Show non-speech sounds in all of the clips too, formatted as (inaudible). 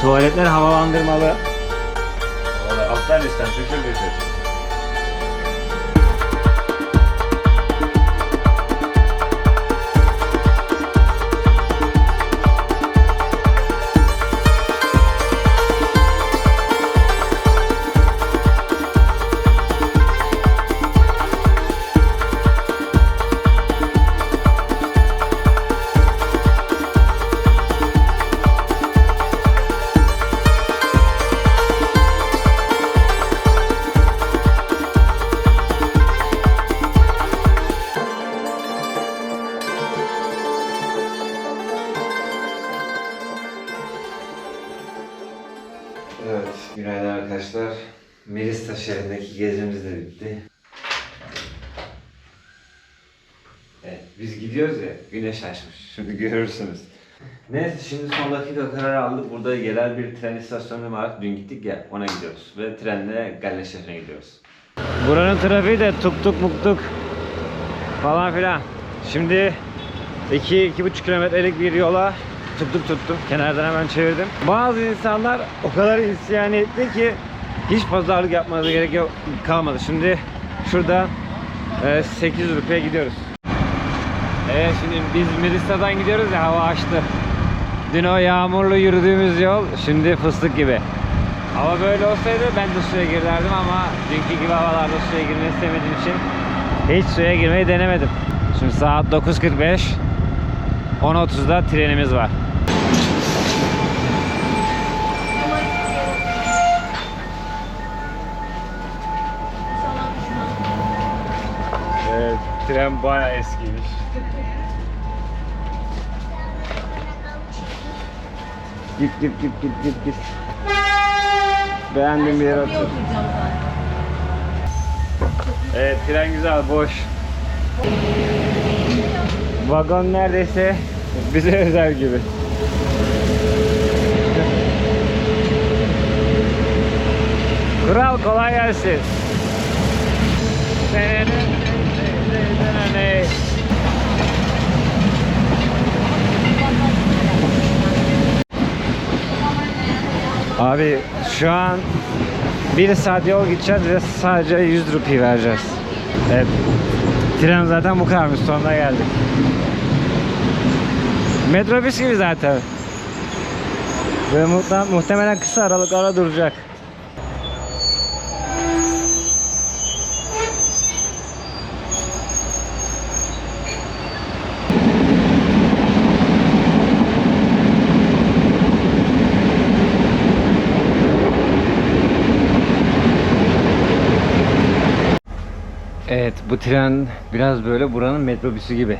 Tuvaletler havalandırmalı. Vallahi alttan üstten püfür. Evet, günaydın arkadaşlar. Melista şehrindeki gezimiz de bitti. Evet, biz gidiyoruz ya, güneş açmış. Şimdi görürsünüz. Neyse şimdi son dakika karar aldık. Burada yerel bir tren istasyonu var. Dün gittik ya, ona gidiyoruz. Ve trenle Galle şehrine gidiyoruz. Buranın trafiği de tuk tuk muktuk falan filan. Şimdi 2-2,5 kilometrelik bir yola tuttuk tuttum. Kenardan hemen çevirdim. Bazı insanlar o kadar isyan etti ki hiç pazarlık yapmanıza gerek yok kalmadı. Şimdi şurada e, 800 rupiye gidiyoruz. Evet şimdi biz Melisa'dan gidiyoruz ya hava açtı. Dün o yağmurlu yürüdüğümüz yol şimdi fıstık gibi. Hava böyle olsaydı ben de suya girerdim ama dünkü gibi havalarda suya girmeyi istemediğim için hiç suya girmeyi denemedim. Şimdi saat 9.45 10.30'da trenimiz var. Evet, tren bayağı eskiymiş. Git git git git git git. Beğendim bir yer otur. Evet, tren güzel, boş. Vagon neredeyse bize özel gibi. Kral kolay gelsin. Abi şu an bir saat yol gideceğiz ve sadece 100 rupi vereceğiz. Evet. Tren zaten bu kadarmış. Sonuna geldik. Metrobüs gibi zaten. Ve muhtemelen, kısa aralıklarla duracak. Evet bu tren biraz böyle buranın metrobüsü gibi.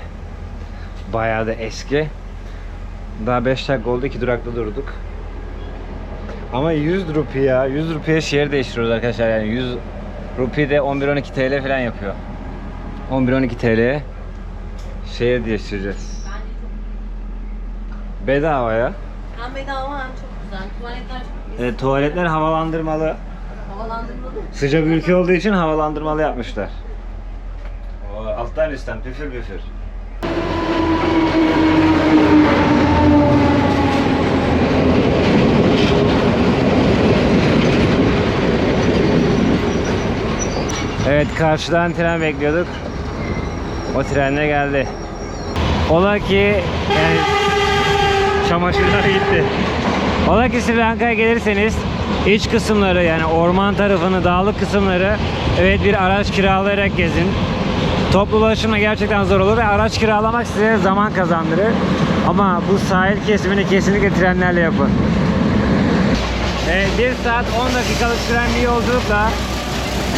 Bayağı da eski. Daha 5 dakika oldu 2 durakta durduk. Ama 100 rupi ya. 100 rupiye şehir değiştiriyoruz arkadaşlar yani 100 rupi de 11-12 TL falan yapıyor. 11-12 TL'ye şehir değiştireceğiz. Bedava ya. Hem bedava hem çok güzel. Tuvaletler çok E, tuvaletler havalandırmalı. havalandırmalı. Sıcak ülke olduğu için havalandırmalı yapmışlar. Üstten püfür püfür. Evet karşıdan tren bekliyorduk. O trenle geldi. Ola ki yani çamaşırlar gitti. Ola ki Sri Lanka'ya gelirseniz iç kısımları yani orman tarafını, dağlık kısımları evet bir araç kiralayarak gezin. Toplu ulaşımla gerçekten zor olur ve araç kiralamak size zaman kazandırır. Ama bu sahil kesimini kesinlikle trenlerle yapın. Evet, 1 saat 10 dakikalık süren bir yolculukla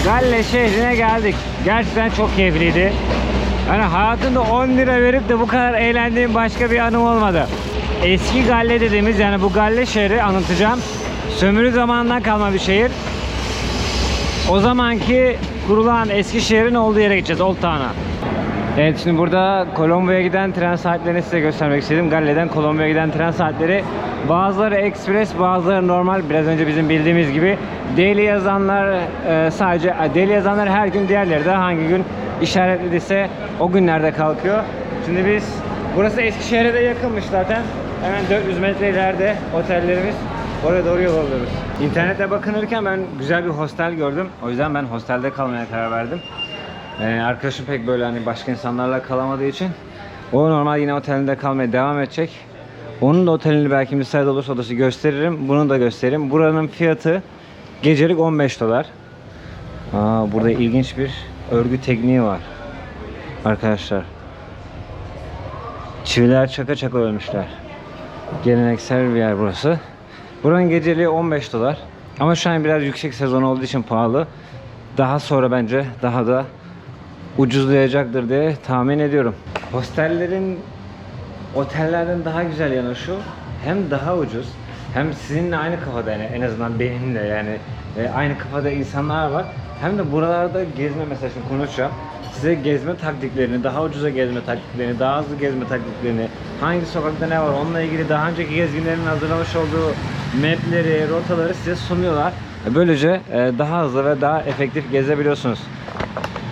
Galle şehrine geldik. Gerçekten çok keyifliydi. Yani hayatımda 10 lira verip de bu kadar eğlendiğim başka bir anım olmadı. Eski Galle dediğimiz yani bu Galle şehri anlatacağım. Sömürü zamanından kalma bir şehir. O zamanki kurulan eski şehrin olduğu yere gideceğiz Old Town'a. Evet şimdi burada Colombo'ya giden tren saatlerini size göstermek istedim. Galle'den Colombo'ya giden tren saatleri bazıları ekspres bazıları normal. Biraz önce bizim bildiğimiz gibi daily yazanlar e, sadece daily yazanlar her gün diğerleri de hangi gün işaretlediyse o günlerde kalkıyor. Şimdi biz burası Eskişehir'e de yakınmış zaten. Hemen 400 metre ileride otellerimiz. Oraya doğru yol alıyoruz. İnternette bakınırken ben güzel bir hostel gördüm. O yüzden ben hostelde kalmaya karar verdim. Ee, arkadaşım pek böyle hani başka insanlarla kalamadığı için o normal yine otelinde kalmaya devam edecek. Onun da otelini belki müsait olursa odası gösteririm. Bunu da gösteririm. Buranın fiyatı gecelik 15 dolar. Aa, burada ilginç bir örgü tekniği var. Arkadaşlar. Çiviler çaka çaka ölmüşler. Geleneksel bir yer burası. Buranın geceliği 15 dolar. Ama şu an biraz yüksek sezon olduğu için pahalı. Daha sonra bence daha da ucuzlayacaktır diye tahmin ediyorum. Hostellerin otellerden daha güzel yanı şu. Hem daha ucuz hem sizinle aynı kafada yani en azından benimle yani e, aynı kafada insanlar var. Hem de buralarda gezme mesela şimdi konuşacağım. Size gezme taktiklerini, daha ucuza gezme taktiklerini, daha hızlı gezme taktiklerini, hangi sokakta ne var onunla ilgili daha önceki gezginlerin hazırlamış olduğu mapleri, rotaları size sunuyorlar. Böylece e, daha hızlı ve daha efektif gezebiliyorsunuz.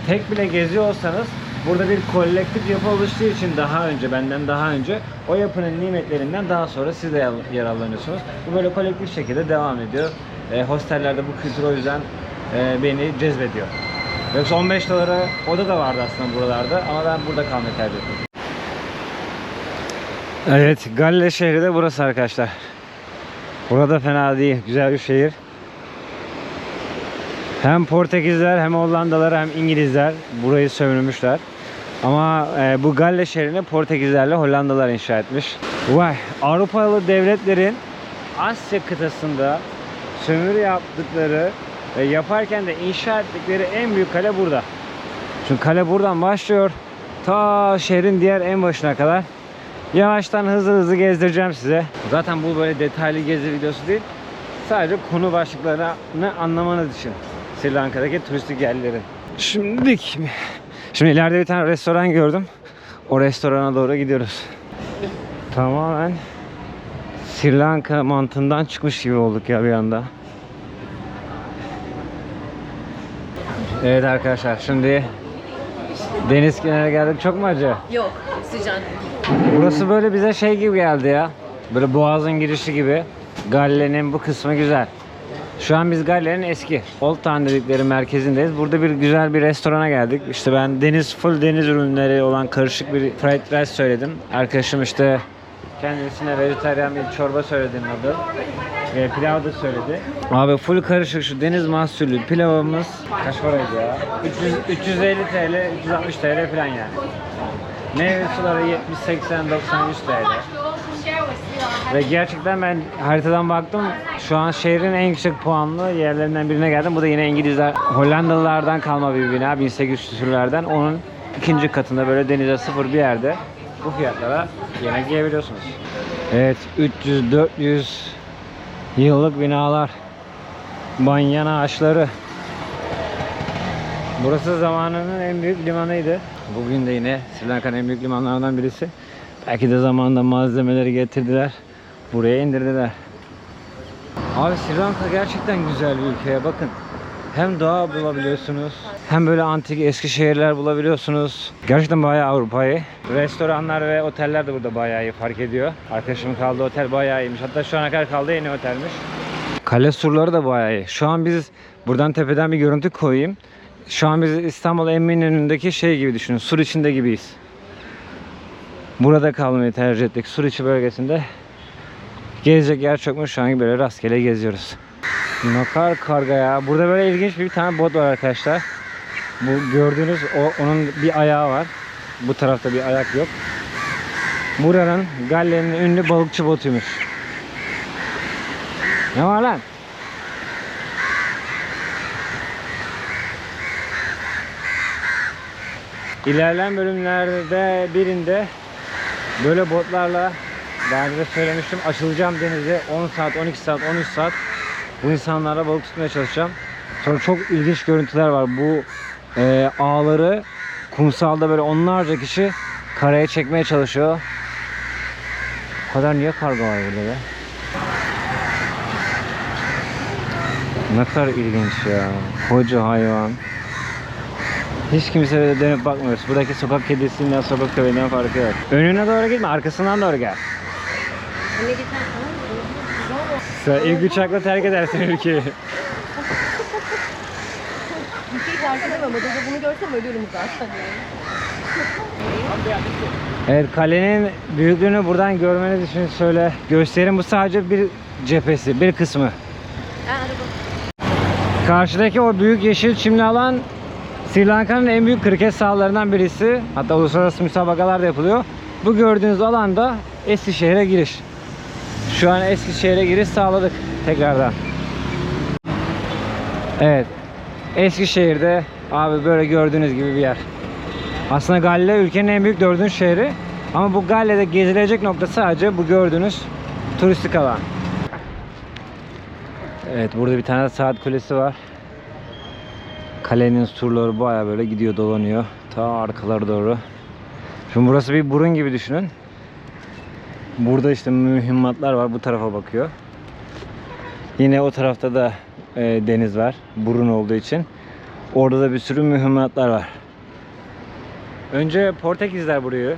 Tek bile geziyor olsanız burada bir kolektif yapı oluştuğu için daha önce benden daha önce o yapının nimetlerinden daha sonra siz de yar- yararlanıyorsunuz. Bu böyle kolektif şekilde devam ediyor. E, hostellerde bu kültür o yüzden e, beni cezbediyor. Yoksa 15 dolara oda da vardı aslında buralarda ama ben burada kalmayı tercih ettim. Evet, Galle şehri de burası arkadaşlar. Burada fena değil, güzel bir şehir. Hem Portekizler hem Hollandalılar hem İngilizler burayı sömürmüşler. Ama e, bu Galle şehrini Portekizlerle Hollandalılar inşa etmiş. Vay Avrupalı devletlerin Asya kıtasında sömürü yaptıkları ve yaparken de inşa ettikleri en büyük kale burada. Çünkü kale buradan başlıyor. Ta şehrin diğer en başına kadar. Yavaştan hızlı hızlı gezdireceğim size. Zaten bu böyle detaylı gezi videosu değil. Sadece konu başlıklarını anlamanız için. Sri Lanka'daki turistik yerlerin. Şimdilik Şimdi ileride bir tane restoran gördüm. O restorana doğru gidiyoruz. Tamamen Sri Lanka mantığından çıkmış gibi olduk ya bir anda. Evet arkadaşlar şimdi deniz kenarına geldik. Çok mu acı? Yok, sıcak. Burası böyle bize şey gibi geldi ya. Böyle boğazın girişi gibi. Galle'nin bu kısmı güzel. Şu an biz Galle'nin eski Old Town dedikleri merkezindeyiz. Burada bir güzel bir restorana geldik. İşte ben deniz full deniz ürünleri olan karışık bir fried rice söyledim. Arkadaşım işte kendisine vejetaryen bir çorba söyledim adı. E, pilav da söyledi. Abi full karışık şu deniz mahsulü pilavımız kaç paraydı ya? 300, 350 TL, 360 TL falan yani. Meyve suları 70, 80, 90, 100 TL. Ve gerçekten ben haritadan baktım. Şu an şehrin en yüksek puanlı yerlerinden birine geldim. Bu da yine İngilizler, Hollandalılardan kalma bir bina. 1800 küsürlerden. Onun ikinci katında böyle denize sıfır bir yerde bu fiyatlara yemek yiyebiliyorsunuz. Evet 300-400 yıllık binalar. Banyan ağaçları. Burası zamanının en büyük limanıydı. Bugün de yine Sri Lanka'nın en büyük limanlarından birisi. Belki de zamanında malzemeleri getirdiler. Buraya indirdiler. Abi Sri Lanka gerçekten güzel bir ülke. Bakın hem doğa bulabiliyorsunuz hem böyle antik eski şehirler bulabiliyorsunuz. Gerçekten bayağı Avrupa'yı. Restoranlar ve oteller de burada bayağı iyi fark ediyor. Arkadaşımın kaldığı otel bayağı iyiymiş. Hatta şu ana kadar kaldığı yeni otelmiş. Kale surları da bayağı iyi. Şu an biz buradan tepeden bir görüntü koyayım. Şu an biz İstanbul Eminönü'ndeki şey gibi düşünün. Sur içinde gibiyiz. Burada kalmayı tercih ettik. Sur içi bölgesinde gezecek yer çokmuş. Şu an böyle rastgele geziyoruz. Ne kadar karga ya. Burada böyle ilginç bir tane bot var arkadaşlar. Bu gördüğünüz o onun bir ayağı var. Bu tarafta bir ayak yok. Buranın Galle'nin ünlü balıkçı botuymuş. Ne var lan? İlerleyen bölümlerde birinde böyle botlarla daha önce söylemiştim açılacağım denize 10 saat, 12 saat, 13 saat bu insanlarla balık tutmaya çalışacağım. Sonra çok ilginç görüntüler var. Bu e, ağları kumsalda böyle onlarca kişi karaya çekmeye çalışıyor. O kadar niye karga var burada be? Ne kadar ilginç ya. Koca hayvan. Hiç kimse de dönüp bakmıyoruz. Buradaki sokak kedisinden sokak köpeğinden farkı yok. Önüne doğru gitme, arkasından doğru gel. Anne git Sen ilk uçakla terk edersin ülkeyi. Ülkeyi terk edemem. Odada bunu görsem ölürüm zaten. Evet kalenin büyüklüğünü buradan görmeniz için şöyle göstereyim. Bu sadece bir cephesi, bir kısmı. Karşıdaki o büyük yeşil çimli alan Sri Lanka'nın en büyük kriket sahalarından birisi. Hatta uluslararası müsabakalar da yapılıyor. Bu gördüğünüz alanda Eskişehir'e giriş. Şu an Eskişehir'e giriş sağladık tekrardan. Evet. Eskişehir'de abi böyle gördüğünüz gibi bir yer. Aslında Galle ülkenin en büyük dördüncü şehri. Ama bu Galle'de gezilecek nokta sadece bu gördüğünüz turistik alan. Evet burada bir tane saat kulesi var. Kalenin surları baya böyle gidiyor dolanıyor. Ta arkalara doğru. Şimdi burası bir burun gibi düşünün. Burada işte mühimmatlar var bu tarafa bakıyor. Yine o tarafta da e, deniz var. Burun olduğu için. Orada da bir sürü mühimmatlar var. Önce Portekizler burayı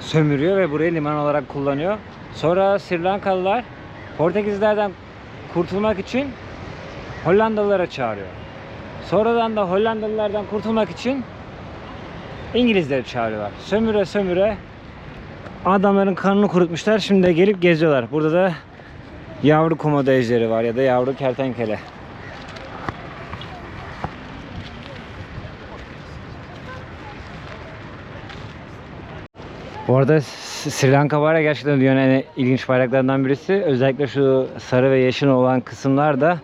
sömürüyor ve burayı liman olarak kullanıyor. Sonra Sri Lankalılar Portekizlerden kurtulmak için Hollandalılara çağırıyor. Sonradan da Hollandalılardan kurtulmak için İngilizleri çağırıyorlar. Sömüre sömüre adamların karnını kurutmuşlar. Şimdi de gelip geziyorlar. Burada da yavru komodo ejderi var ya da yavru kertenkele. Bu arada Sri Lanka var ya gerçekten dünyanın en ilginç bayraklarından birisi. Özellikle şu sarı ve yeşil olan kısımlar da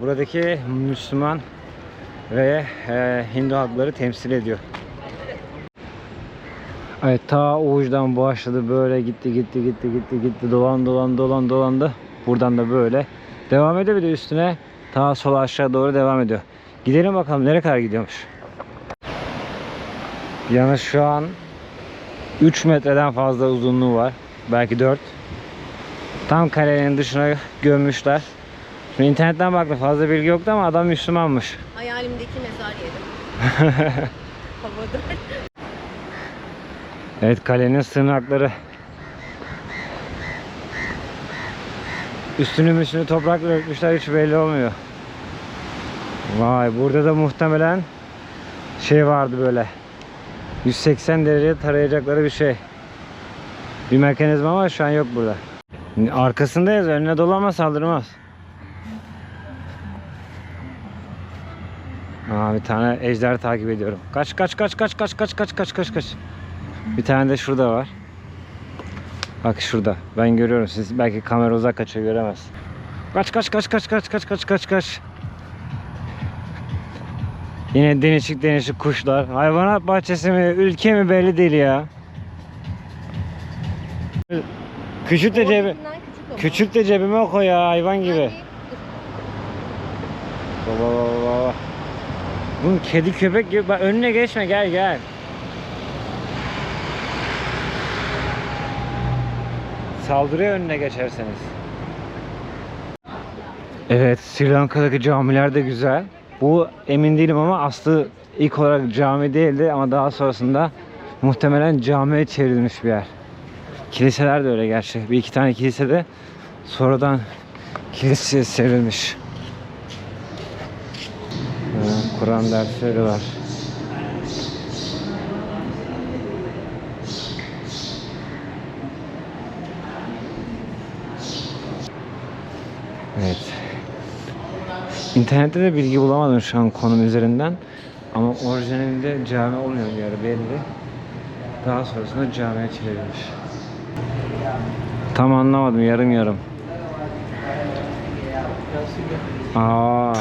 buradaki Müslüman ve e, Hindu halkları temsil ediyor. Evet ta Uğuz'dan başladı böyle gitti gitti gitti gitti gitti dolan dolan dolan dolandı. Buradan da böyle devam ediyor bir de üstüne ta sola aşağı doğru devam ediyor. Gidelim bakalım nereye kadar gidiyormuş. Yalnız şu an 3 metreden fazla uzunluğu var. Belki 4. Tam kalenin dışına gömmüşler. Şimdi internetten baktım fazla bilgi yoktu ama adam Müslümanmış. Hayalimdeki mezar yerim. (laughs) Havada. Evet kalenin sığınakları. Üstünü müstünü toprakla örtmüşler hiç belli olmuyor. Vay burada da muhtemelen şey vardı böyle. 180 derece tarayacakları bir şey. Bir mekanizma ama şu an yok burada. Arkasındayız önüne dolanma saldırmaz. Aa, bir tane ejder takip ediyorum. Kaç kaç kaç kaç kaç kaç kaç kaç kaç kaç. Bir tane de şurada var. Bak şurada. Ben görüyorum. Siz belki kamera uzak kaçıyor göremez. Kaç kaç kaç kaç kaç kaç kaç kaç kaç. Yine denişik denişik kuşlar. Hayvanat bahçesi mi, ülke mi belli değil ya. Küçük de cebi, küçük de cebime koy ya hayvan gibi. Baba baba baba. Bunun kedi köpek gibi. Bak önüne geçme gel gel. Saldırıyor önüne geçerseniz. Evet Sri Lanka'daki camiler de güzel. Bu emin değilim ama aslı ilk olarak cami değildi ama daha sonrasında muhtemelen camiye çevrilmiş bir yer. Kiliseler de öyle gerçi. Bir iki tane kilise de sonradan kiliseye çevrilmiş. Kur'an dersleri var. Evet. İnternette de bilgi bulamadım şu an konum üzerinden. Ama orijinalinde cami olmuyor bir yer belli. Daha sonrasında camiye çevrilmiş. Tam anlamadım yarım yarım. Aa.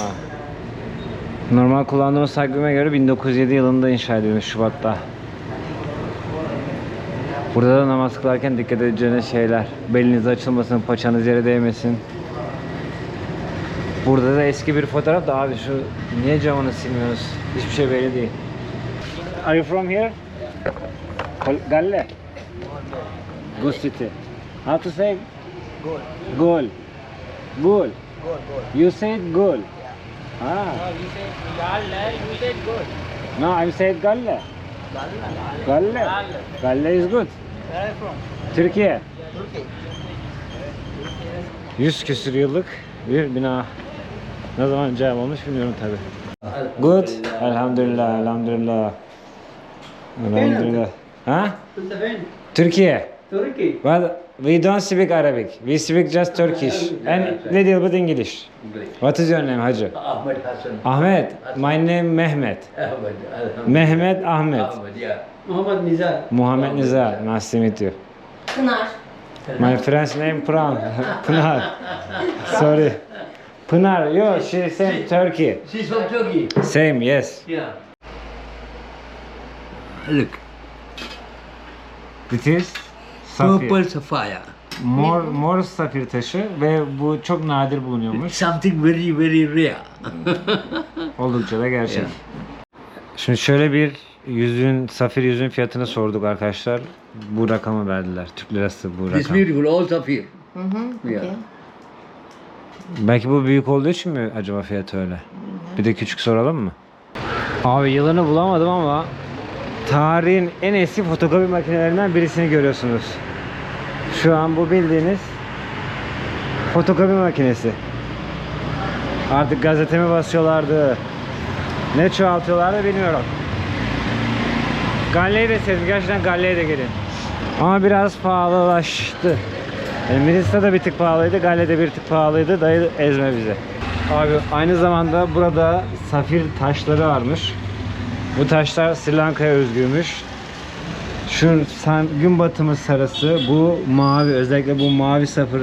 Normal kullandığımız takvime göre 1907 yılında inşa edilmiş Şubat'ta. Burada da namaz kılarken dikkat edeceğiniz şeyler. Beliniz açılmasın, paçanız yere değmesin. Burada da eski bir fotoğraf da abi şu niye camını silmiyoruz? Hiçbir şey belli değil. Are you from here? Galle? Go City. How to say? Goal. Goal. Goal, goal. You said goal. Ah. No, you said Galle, you said goal. No, I'm saying Galle. Galle. Galle. Galle is good. Where are you from? Türkiye. Turkey. 100 küsür yıllık bir bina. Ne zaman cevap olmuş bilmiyorum tabi. Good. Elhamdülillah, elhamdülillah. Elhamdülillah. Ha? Türkiye. Turkey. Well, we don't speak Arabic. We speak just Turkish and little bit English. What is your name, Hacı? Ahmed Hassan. Ahmet. My name Mehmet. Alhamdulillah. Mehmet Ahmet. Yeah. Muhammad Nizar. Muhammed Nizar. Nice to meet you. Pınar. My friend's name Pran. (laughs) Pınar. Sorry. Pınar. Yo, she said Turkey. She's from Turkey. Same, yes. Yeah. Look. It is safir. Purple sapphire. Mor, mor safir taşı ve bu çok nadir bulunuyormuş. Something very, very rare. (laughs) Oldukça da gerçek. Yeah. Şimdi şöyle bir yüzüğün, safir yüzüğün fiyatını sorduk arkadaşlar. Bu rakamı verdiler. Türk lirası bu It's rakam. beautiful, all sapphire. Hı hı. Yeah. Belki bu büyük olduğu için mi acaba fiyatı öyle? Bir de küçük soralım mı? Abi yılını bulamadım ama tarihin en eski fotokopi makinelerinden birisini görüyorsunuz. Şu an bu bildiğiniz fotokopi makinesi. Artık gazetemi basıyorlardı. Ne çoğaltıyorlardı bilmiyorum. Galleyi de sevdim. Gerçekten Galle'ye de gelin. Ama biraz pahalılaştı. Yani Miris'te de bir tık pahalıydı, Galle'de bir tık pahalıydı. Dayı ezme bizi. Abi aynı zamanda burada safir taşları varmış. Bu taşlar Sri Lanka'ya özgürmüş. Şu san, gün batımı sarısı, bu mavi, özellikle bu mavi safir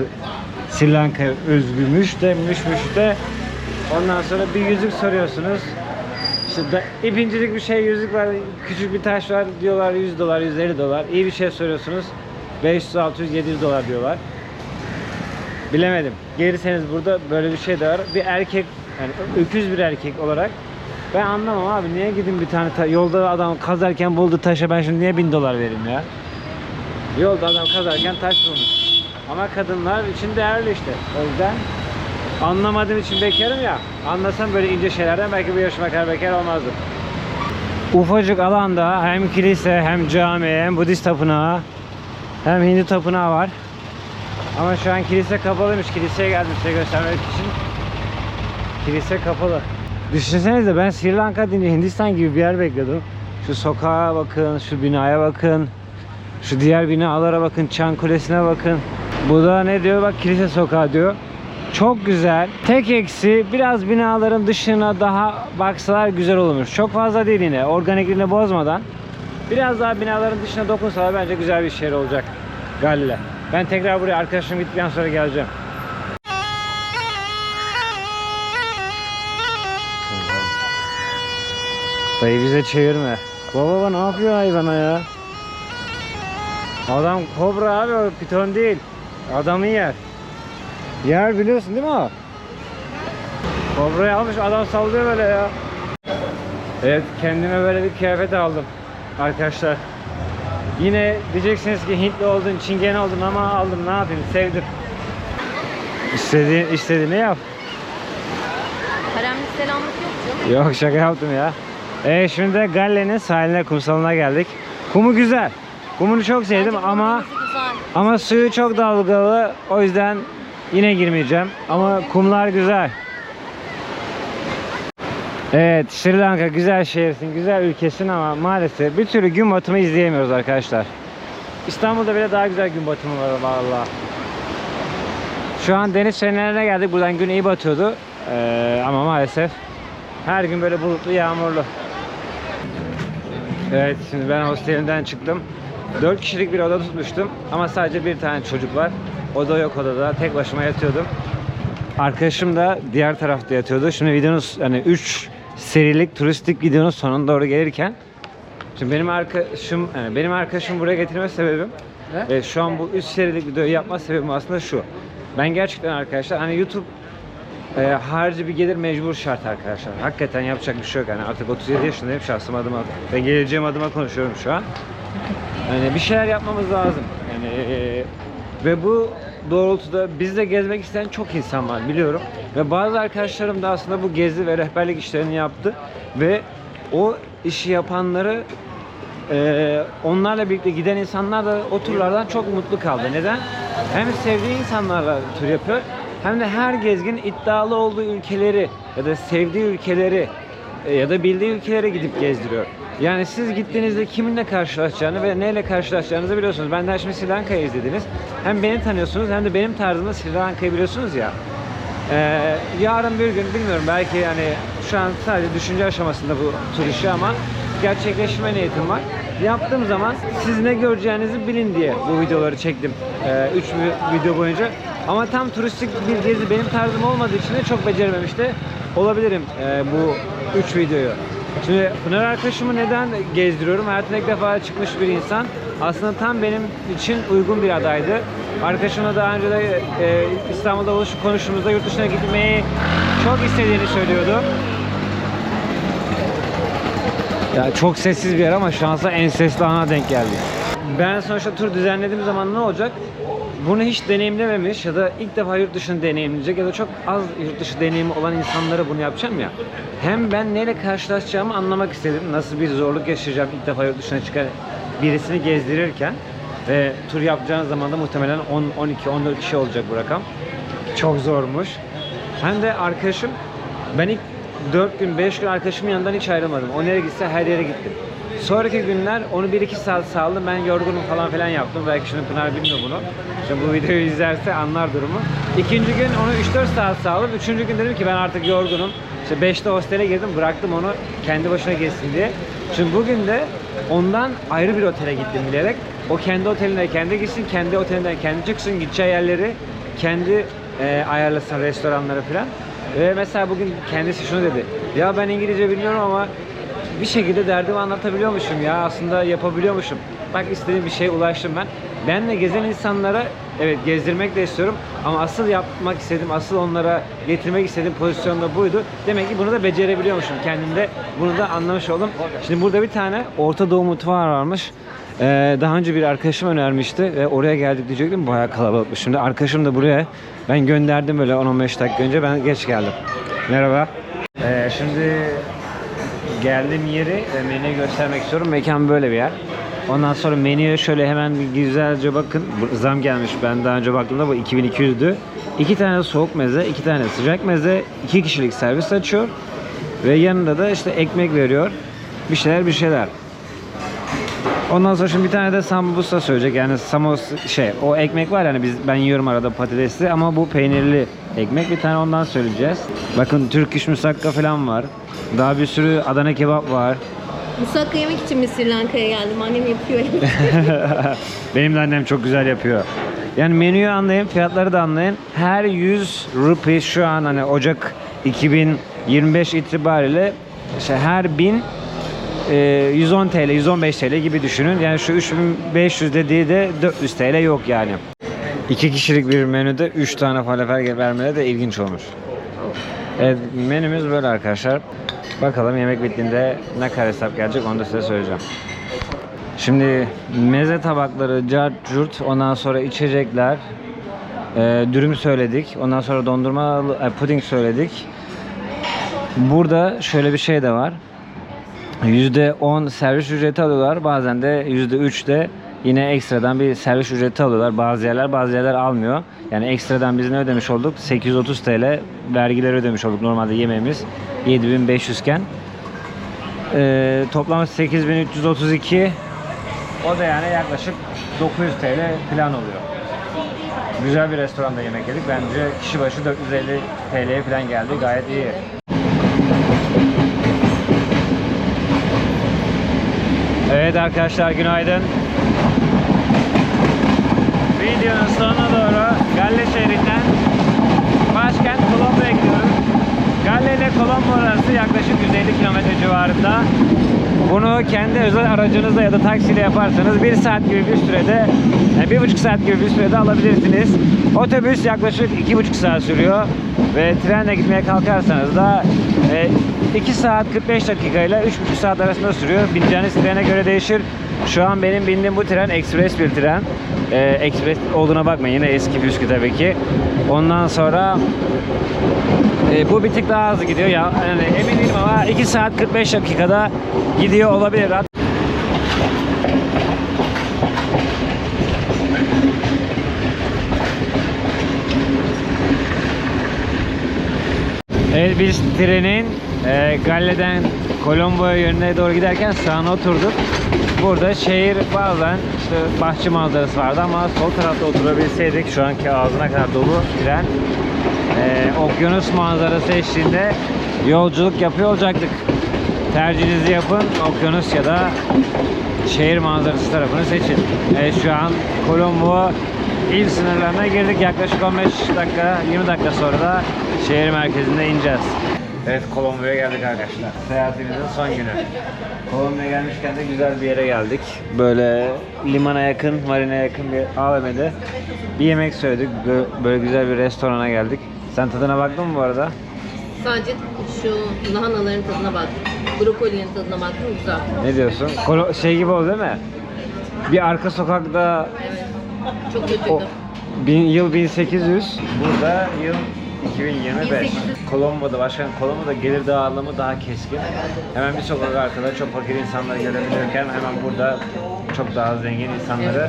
Sri Lanka'ya özgürmüş de, müşmüş de. Ondan sonra bir yüzük soruyorsunuz. İşte da, ipincilik bir şey yüzük var, küçük bir taş var diyorlar 100 dolar, 150 dolar. İyi bir şey soruyorsunuz. 500, 600, 700 dolar diyorlar. Bilemedim. Gelirseniz burada böyle bir şey de var. Bir erkek, yani öküz bir erkek olarak ben anlamam abi. Niye gidin bir tane ta- yolda adam kazarken buldu taşa ben şimdi niye 1000 dolar vereyim ya? Yolda adam kazarken taş bulmuş. Ama kadınlar için değerli işte. O yüzden anlamadığım için bekarım ya. Anlasam böyle ince şeylerden belki bu yaşıma kadar bekar olmazdım. Ufacık alanda hem kilise hem cami hem Budist tapınağı hem Hindu tapınağı var. Ama şu an kilise kapalıymış. Kiliseye geldim size göstermek için. Kilise kapalı. Düşünsenize ben Sri Lanka deyince Hindistan gibi bir yer bekliyordum. Şu sokağa bakın, şu binaya bakın. Şu diğer binalara bakın, Çan Kulesi'ne bakın. Bu da ne diyor? Bak kilise sokağı diyor. Çok güzel. Tek eksi biraz binaların dışına daha baksalar güzel olurmuş. Çok fazla değil yine. Organikliğini bozmadan. Biraz daha binaların dışına dokunsalar bence güzel bir şehir olacak. Galle. Ben tekrar buraya arkadaşım gittikten sonra geleceğim. Dayı bize çevirme. Baba baba ne yapıyor hayvana ya? Adam kobra abi o piton değil. Adamı yer. Yer biliyorsun değil mi o? Kobrayı almış adam sallıyor böyle ya. Evet kendime böyle bir kıyafet aldım. Arkadaşlar. Yine diyeceksiniz ki Hintli oldun, Çingene oldun ama aldım ne yapayım sevdim. İstediğin, istediğini yap. Haremli selamlık yok canım. Yok şaka yaptım ya. E şimdi de Galle'nin sahiline, kumsalına geldik. Kumu güzel. Kumunu çok sevdim Bence ama ama suyu çok dalgalı. O yüzden yine girmeyeceğim. Ama kumlar güzel. Evet Sri Lanka güzel şehirsin, güzel ülkesin ama maalesef bir türlü gün batımı izleyemiyoruz arkadaşlar. İstanbul'da bile daha güzel gün batımı var valla. Şu an deniz fenerine geldik. Buradan gün iyi batıyordu. Ee, ama maalesef her gün böyle bulutlu, yağmurlu. Evet, şimdi ben hostelimden çıktım. 4 kişilik bir oda tutmuştum ama sadece bir tane çocuk var. Oda yok odada. Tek başıma yatıyordum. Arkadaşım da diğer tarafta yatıyordu. Şimdi videonun hani 3 serilik turistik videonun sonuna doğru gelirken Şimdi benim arkadaşım yani benim arkadaşım buraya getirme sebebim ve şu an bu 3 serilik videoyu yapma sebebim aslında şu. Ben gerçekten arkadaşlar hani YouTube e, harici bir gelir mecbur şart arkadaşlar. Hakikaten yapacak bir şey yok. Yani artık 37 yaşındayım şahsım adıma ve geleceğim adıma konuşuyorum şu an. Yani bir şeyler yapmamız lazım. Yani e, ve bu doğrultuda bizde gezmek isteyen çok insan var biliyorum. Ve bazı arkadaşlarım da aslında bu gezi ve rehberlik işlerini yaptı ve o işi yapanları e, onlarla birlikte giden insanlar da o turlardan çok mutlu kaldı. Neden? Hem sevdiği insanlarla tur yapıyor hem de her gezgin iddialı olduğu ülkeleri ya da sevdiği ülkeleri e, ya da bildiği ülkelere gidip gezdiriyor. Yani siz gittiğinizde kiminle karşılaşacağını ve neyle karşılaşacağınızı biliyorsunuz. Ben de şimdi Sri Lanka'yı izlediniz. Hem beni tanıyorsunuz hem de benim tarzımda Sri Lanka'yı biliyorsunuz ya. Ee, yarın bir gün bilmiyorum belki yani şu an sadece düşünce aşamasında bu tur işi ama gerçekleştirme niyetim var. Yaptığım zaman siz ne göreceğinizi bilin diye bu videoları çektim. 3 video boyunca. Ama tam turistik bir gezi benim tarzım olmadığı için de çok becerememiş de olabilirim e, bu 3 videoyu. Şimdi Pınar arkadaşımı neden gezdiriyorum? Hayatımda ilk defa çıkmış bir insan. Aslında tam benim için uygun bir adaydı. Arkadaşımla daha önce de e, İstanbul'da buluşup konuştuğumuzda yurt dışına gitmeyi çok istediğini söylüyordu. Ya çok sessiz bir yer ama şansa en sesli ana denk geldi. Ben sonuçta tur düzenlediğim zaman ne olacak? Bunu hiç deneyimlememiş ya da ilk defa yurt dışını deneyimleyecek ya da çok az yurt dışı deneyimi olan insanlara bunu yapacağım ya. Hem ben neyle karşılaşacağımı anlamak istedim. Nasıl bir zorluk yaşayacağım ilk defa yurt dışına çıkan birisini gezdirirken. Ve tur yapacağınız zaman da muhtemelen 10, 12, 14 kişi olacak bu rakam. Çok zormuş. Hem de arkadaşım ben ilk 4 gün 5 gün arkadaşımın yanından hiç ayrılmadım. O nereye gitse her yere gittim. Sonraki günler onu 1-2 saat sağladım. Ben yorgunum falan filan yaptım. Belki şimdi Pınar bilmiyor bunu. Şimdi bu videoyu izlerse anlar durumu. İkinci gün onu 3-4 saat sağladım. Üçüncü gün dedim ki ben artık yorgunum. İşte 5'te hostele girdim. Bıraktım onu kendi başına geçsin diye. Şimdi bugün de ondan ayrı bir otele gittim bilerek. O kendi oteline kendi gitsin, kendi otelinden kendi çıksın, gideceği yerleri kendi e, ayarlasın restoranları falan. Ve mesela bugün kendisi şunu dedi. Ya ben İngilizce bilmiyorum ama bir şekilde derdimi anlatabiliyormuşum ya aslında yapabiliyormuşum. Bak istediğim bir şeye ulaştım ben. Benle gezen insanlara evet gezdirmek de istiyorum ama asıl yapmak istedim, asıl onlara getirmek istediğim pozisyonda buydu. Demek ki bunu da becerebiliyormuşum kendimde. Bunu da anlamış oldum. Şimdi burada bir tane Orta Doğu mutfağı varmış. Ee, daha önce bir arkadaşım önermişti ve oraya geldik diyecektim bayağı kalabalıkmış. Şimdi arkadaşım da buraya ben gönderdim böyle 10-15 dakika önce ben geç geldim. Merhaba. Ee, şimdi geldiğim yeri ve menüyü göstermek istiyorum. Mekan böyle bir yer. Ondan sonra menüye şöyle hemen güzelce bakın. Zam gelmiş. Ben daha önce baktığımda bu 2200'dü. İki tane soğuk meze, iki tane sıcak meze, iki kişilik servis açıyor. Ve yanında da işte ekmek veriyor. Bir şeyler bir şeyler. Ondan sonra şimdi bir tane de sambusa söyleyecek. Yani samos şey o ekmek var yani biz ben yiyorum arada patatesli ama bu peynirli ekmek. Bir tane ondan söyleyeceğiz. Bakın Türk iş musakka falan var. Daha bir sürü Adana kebap var. Musakka yemek için mi Sri Lanka'ya geldim? Annem yapıyor. (laughs) Benim de annem çok güzel yapıyor. Yani menüyü anlayın, fiyatları da anlayın. Her 100 rupi şu an hani Ocak 2025 itibariyle işte her 1000 e, 110 TL, 115 TL gibi düşünün. Yani şu 3500 dediği de 400 TL yok yani. İki kişilik bir menüde 3 tane falafel vermeleri de ilginç olmuş. Evet, menümüz böyle arkadaşlar. Bakalım yemek bittiğinde ne kadar hesap gelecek onu da size söyleyeceğim. Şimdi meze tabakları, cart, ondan sonra içecekler, e, dürüm söyledik. Ondan sonra dondurma, e, puding söyledik. Burada şöyle bir şey de var. %10 servis ücreti alıyorlar. Bazen de %3 de yine ekstradan bir servis ücreti alıyorlar. Bazı yerler bazı yerler almıyor. Yani ekstradan biz ne ödemiş olduk? 830 TL vergileri ödemiş olduk normalde yemeğimiz 7500 iken. Ee, toplam 8332 o da yani yaklaşık 900 TL falan oluyor. Güzel bir restoranda yemek yedik. Bence kişi başı 450 TL'ye falan geldi. Gayet iyi. Evet arkadaşlar günaydın. Videonun sonuna doğru Galle şehrinden başkent Colombo'ya gidiyoruz. Galle ile Colombo arası yaklaşık 150 kilometre civarında. Bunu kendi özel aracınızla ya da taksiyle yaparsanız 1 saat gibi bir sürede, yani bir buçuk saat gibi bir sürede alabilirsiniz. Otobüs yaklaşık iki buçuk saat sürüyor ve trenle gitmeye kalkarsanız da 2 saat 45 dakika ile 3,5 saat arasında sürüyor. Bineceğiniz trene göre değişir. Şu an benim bindiğim bu tren ekspres bir tren. Ee, ekspres olduğuna bakmayın yine eski püskü tabii ki. Ondan sonra e, bu bir tık daha hızlı gidiyor ya. Yani emin değilim ama 2 saat 45 dakikada gidiyor olabilir. Evet biz trenin e, Galle'den Colombo'ya yönüne doğru giderken sağına oturduk. Burada şehir bazen işte bahçe manzarası vardı ama sol tarafta oturabilseydik şu anki ağzına kadar dolu tren e, okyanus manzarası eşliğinde yolculuk yapıyor olacaktık. Tercihinizi yapın okyanus ya da şehir manzarası tarafını seçin. Evet şu an Colombo il sınırlarına girdik. Yaklaşık 15 dakika, 20 dakika sonra da şehir merkezinde ineceğiz. Evet Colombo'ya geldik arkadaşlar. Seyahatimizin son günü. Colombo'ya gelmişken de güzel bir yere geldik. Böyle limana yakın, marina yakın bir AVM'de bir yemek söyledik. Bö- Böyle güzel bir restorana geldik. Sen tadına baktın mı bu arada? Sadece şu lahanaların tadına bak. Brokolinin tadına baktım güzel. Ne diyorsun? Kolo- şey gibi oldu değil mi? Bir arka sokakta Evet. (laughs) Çok O, kötüydü. bin, yıl 1800, burada yıl 2025. 1800. Colombo'da, başkan Colombo'da gelir dağılımı daha keskin. Hemen bir sokak arkada çok fakir insanları görebiliyorken hemen burada çok daha zengin insanları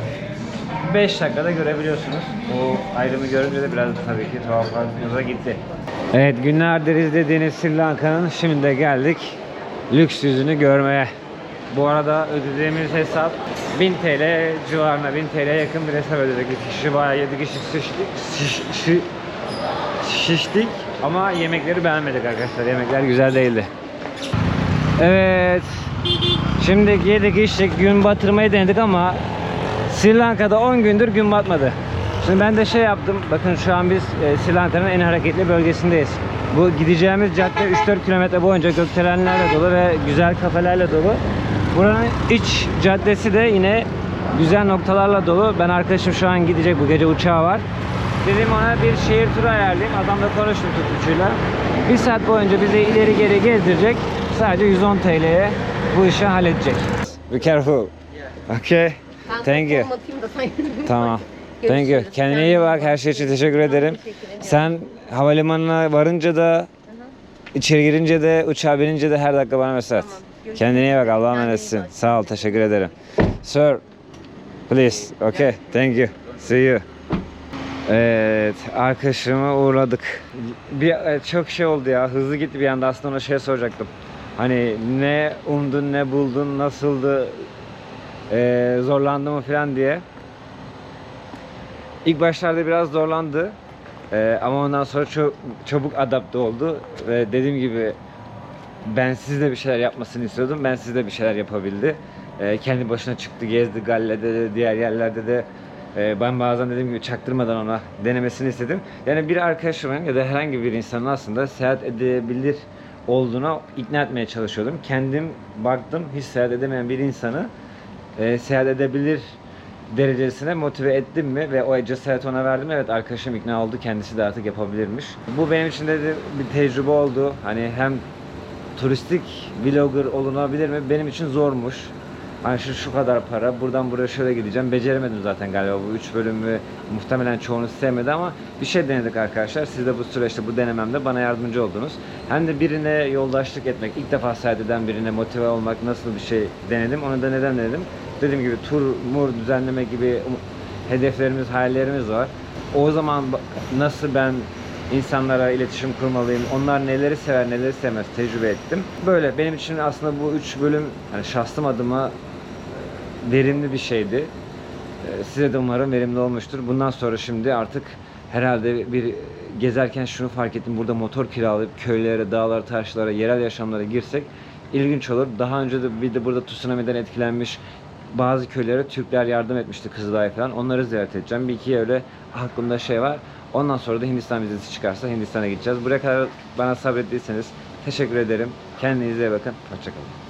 5 dakikada görebiliyorsunuz. O ayrımı görünce de biraz tabii ki tuhaflarınıza gitti. Evet günlerdir izlediğiniz Sri Lanka'nın şimdi de geldik lüks yüzünü görmeye. Bu arada ödediğimiz hesap 1000 TL civarına 1000 TL'ye yakın bir hesap ödedik. İki kişi bayağı 7 kişi şiştik, şiş, şi- şiştik ama yemekleri beğenmedik arkadaşlar. Yemekler güzel değildi. Evet. Şimdi yedik içtik gün batırmayı denedik ama Sri Lanka'da 10 gündür gün batmadı. Şimdi ben de şey yaptım. Bakın şu an biz e, Sri Lanka'nın en hareketli bölgesindeyiz. Bu gideceğimiz cadde 3-4 kilometre boyunca gökdelenlerle dolu ve güzel kafelerle dolu. Buranın iç caddesi de yine güzel noktalarla dolu. Ben arkadaşım şu an gidecek. Bu gece uçağı var. Dedim ona bir şehir turu ayarlayayım. Adamla konuştum tutuşuyla. Bir saat boyunca bizi ileri geri gezdirecek. Sadece 110 TL'ye bu işi halledecek. Be careful. Okay. Thank you. Tamam. Thank you. Kendine iyi bak. Her şey için teşekkür ederim. teşekkür ederim. Sen havalimanına varınca da içeri girince de uçağa binince de her dakika bana mesaj at. Tamam. Kendine iyi bak. Allah'a emanetsin. Sağ ol. Teşekkür ederim. Sir. Please. Okay. Thank you. See you. Evet, arkadaşımı uğurladık. Bir e, çok şey oldu ya. Hızlı gitti bir anda. Aslında ona şey soracaktım. Hani ne umdun, ne buldun, nasıldı, e, zorlandı mı falan diye. İlk başlarda biraz zorlandı. Ee, ama ondan sonra çok çabuk adapte oldu ve dediğim gibi ben sizde bir şeyler yapmasını istiyordum. Ben sizde bir şeyler yapabildi. Ee, kendi başına çıktı, gezdi Galle'de de, diğer yerlerde de. Ee, ben bazen dediğim gibi çaktırmadan ona denemesini istedim. Yani bir arkadaşımın ya da herhangi bir insanın aslında seyahat edebilir olduğuna ikna etmeye çalışıyordum. Kendim baktım hiç seyahat edemeyen bir insanı e, seyahat edebilir derecesine motive ettim mi ve o cesareti ona verdim evet arkadaşım ikna oldu kendisi de artık yapabilirmiş. Bu benim için de bir tecrübe oldu. Hani hem turistik vlogger olunabilir mi? Benim için zormuş. Hani şu, şu kadar para, buradan buraya şöyle gideceğim. Beceremedim zaten galiba bu 3 bölümü. Muhtemelen çoğunuz sevmedi ama bir şey denedik arkadaşlar. Siz de bu süreçte, bu denememde bana yardımcı oldunuz. Hem de birine yoldaşlık etmek, ilk defa seyahat birine motive olmak nasıl bir şey denedim. Onu da neden denedim? Dediğim gibi tur, mur düzenleme gibi um- hedeflerimiz, hayallerimiz var. O zaman nasıl ben insanlara iletişim kurmalıyım. Onlar neleri sever, neleri sevmez tecrübe ettim. Böyle benim için aslında bu üç bölüm hani şahsım adıma e, verimli bir şeydi. E, Size de umarım verimli olmuştur. Bundan sonra şimdi artık herhalde bir gezerken şunu fark ettim. Burada motor kiralayıp köylere, dağlara, taşlara, yerel yaşamlara girsek ilginç olur. Daha önce de bir de burada tsunami'den etkilenmiş bazı köylere Türkler yardım etmişti Kızılay falan. Onları ziyaret edeceğim. Bir iki öyle aklımda şey var. Ondan sonra da Hindistan vizesi çıkarsa Hindistan'a gideceğiz. Buraya kadar bana sabrettiyseniz teşekkür ederim. Kendinize bakın. Hoşçakalın.